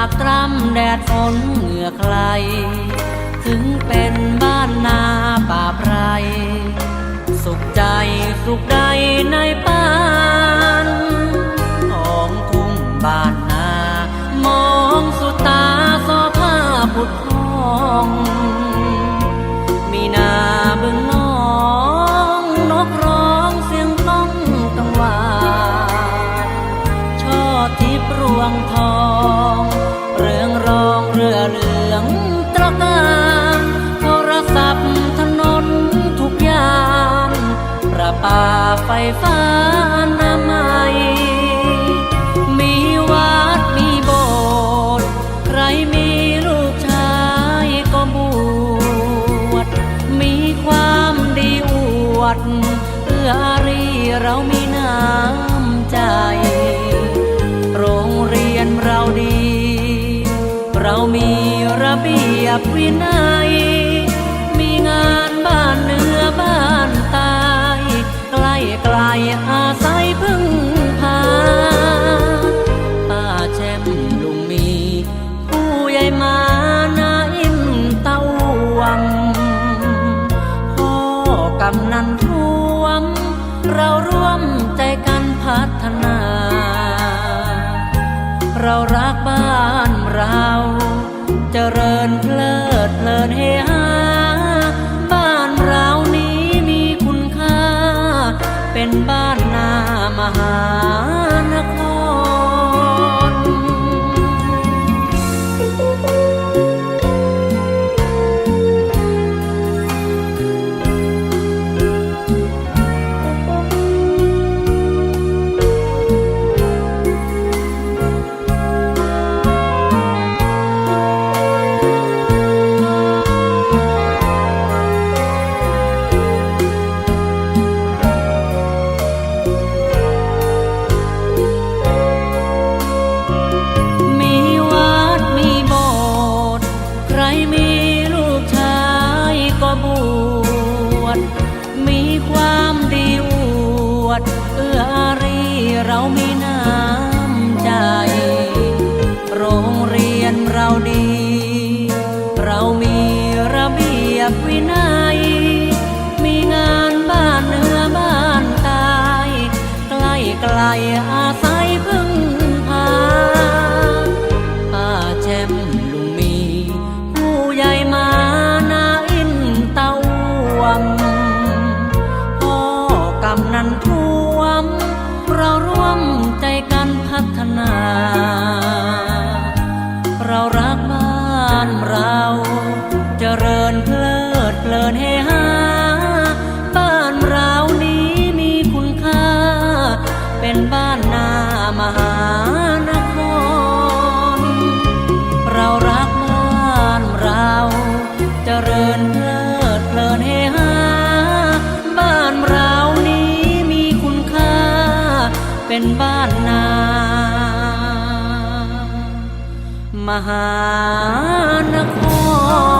ากตรำแดดฝนเหงื่อใคร ถึงเป็นบ้านนาป่าไพร สุขใจสุขใดในปานของทุ่งบ้านนา มองสุดตาสอผ้าผุดทอง ฟฟ้าอนามัยมีวัดมีโบสถ์ใครมีลูกชายก็บวชมีความดีอวดเอื้ออารีเรามีน้ำใจ โรงเรียนเราดี เรามีระเบียบวินัย นา เรารักบ้านเราจเจริญเพลิดเพลินเฮฮา มีความดีอวด เอื้ออารีเรามีน้ำใจ โรงเรียนเราดี เรามีระเบียบวินัย มีงานบ้านเนื้อบ้านใตาย ใกล้ไกลอาศัยพึ่ง เป็นบ้านนา มหานคร